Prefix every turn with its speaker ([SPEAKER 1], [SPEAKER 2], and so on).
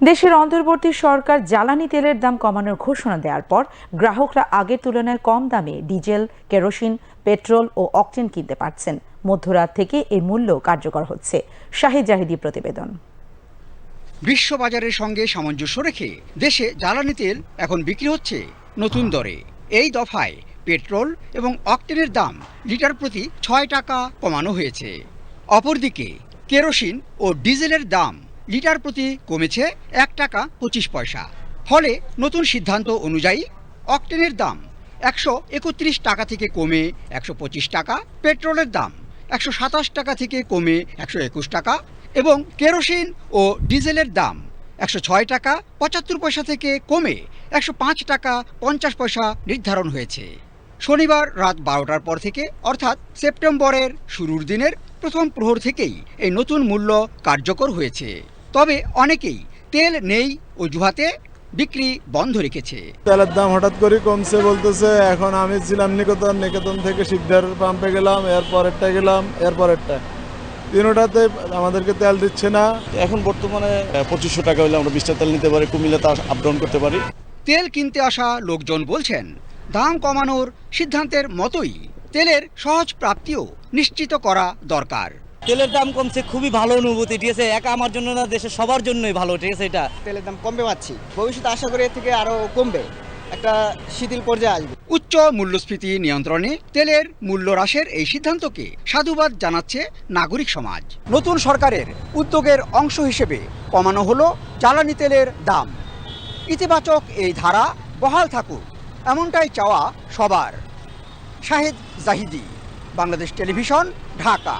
[SPEAKER 1] দেশের অন্তর্বর্তী সরকার জ্বালানি তেলের দাম কমানোর ঘোষণা দেওয়ার পর গ্রাহকরা আগের তুলনায় কম দামে ডিজেল, কেরোসিন, পেট্রোল ও অকটেন কিনতে পারছেন। মধ্যরাত থেকে এই মূল্য কার্যকর হচ্ছে। শাহিদ জাহিদি প্রতিবেদন।
[SPEAKER 2] বিশ্ববাজারের সঙ্গে সামঞ্জস্য রেখে দেশে জ্বালানি তেল এখন বিক্রি হচ্ছে নতুন দরে। এই দফায় পেট্রোল এবং অকটেনের দাম লিটার প্রতি ছয় টাকা কমানো হয়েছে। অপরদিকে কেরোসিন ও ডিজেলের দাম লিটার প্রতি কমেছে এক টাকা পঁচিশ পয়সা। ফলে নতুন সিদ্ধান্ত অনুযায়ী অকটেনের দাম একশো একত্রিশ টাকা থেকে কমে একশো পঁচিশ টাকা, পেট্রোলের দাম একশো সাতাশ টাকা থেকে কমে একশো একুশ টাকা এবং কেরোসিন ও ডিজেলের দাম একশো ছয় টাকা পঁচাত্তর পয়সা থেকে কমে একশো পাঁচ টাকা পঞ্চাশ পয়সা নির্ধারণ হয়েছে। শনিবার রাত বারোটার পর থেকে, অর্থাৎ সেপ্টেম্বরের শুরুর দিনের প্রথম প্রহর থেকেই এই নতুন মূল্য কার্যকর হয়েছে। তবে অনেকেই তেল নেই অজুহাতে বিক্রি বন্ধ রেখেছে।
[SPEAKER 3] তেলের দাম হঠাৎ করে কমছে বলতেছে এখন আমি ছিলাম নিকেতন নিকেতন থেকে শিকদার পাম্পে গেলাম এর পরেরটা গেলাম এর পরেরটা তিনোটাতে আমাদেরকে তেল দিচ্ছে না।
[SPEAKER 4] এখন বর্তমানে পঁচিশশো টাকা হলে আমরা বিশটা তেল নিতে পারি কুমিল্লাতে আপ ডাউন করতে পারি।
[SPEAKER 2] তেল কিনতে আসা লোকজন বলছেন দাম কমানোর সিদ্ধান্তের মতোই তেলের সহজ প্রাপ্তিও নিশ্চিত করা দরকার।
[SPEAKER 5] তেলের দাম কমছে খুবই ভালো অনুভূতি ঠিক আছে? একা আমার জন্য না দেশের সবার জন্যই ভালো ঠিক আছে এটা?
[SPEAKER 6] তেলের দাম কমবে পাচ্ছি ভবিষ্যতে আশা করি এর থেকে আরও কমবে। একটা শিথিল পর্যায়ে আসবে।
[SPEAKER 2] উচ্চ মূল্যস্ফীতি নিয়ন্ত্রণে তেলের মূল্য হ্রাসের এই সিদ্ধান্তকে সাধুবাদ জানাচ্ছে নাগরিক সমাজ। নতুন সরকারের উদ্যোগের অংশ হিসেবে কমানো হলো জ্বালানি তেলের দাম। ইতিবাচক এই ধারা বহাল থাকুক এমনটাই চাওয়া সবার। শাহেদ জাহিদি বাংলাদেশ টেলিভিশন ঢাকা।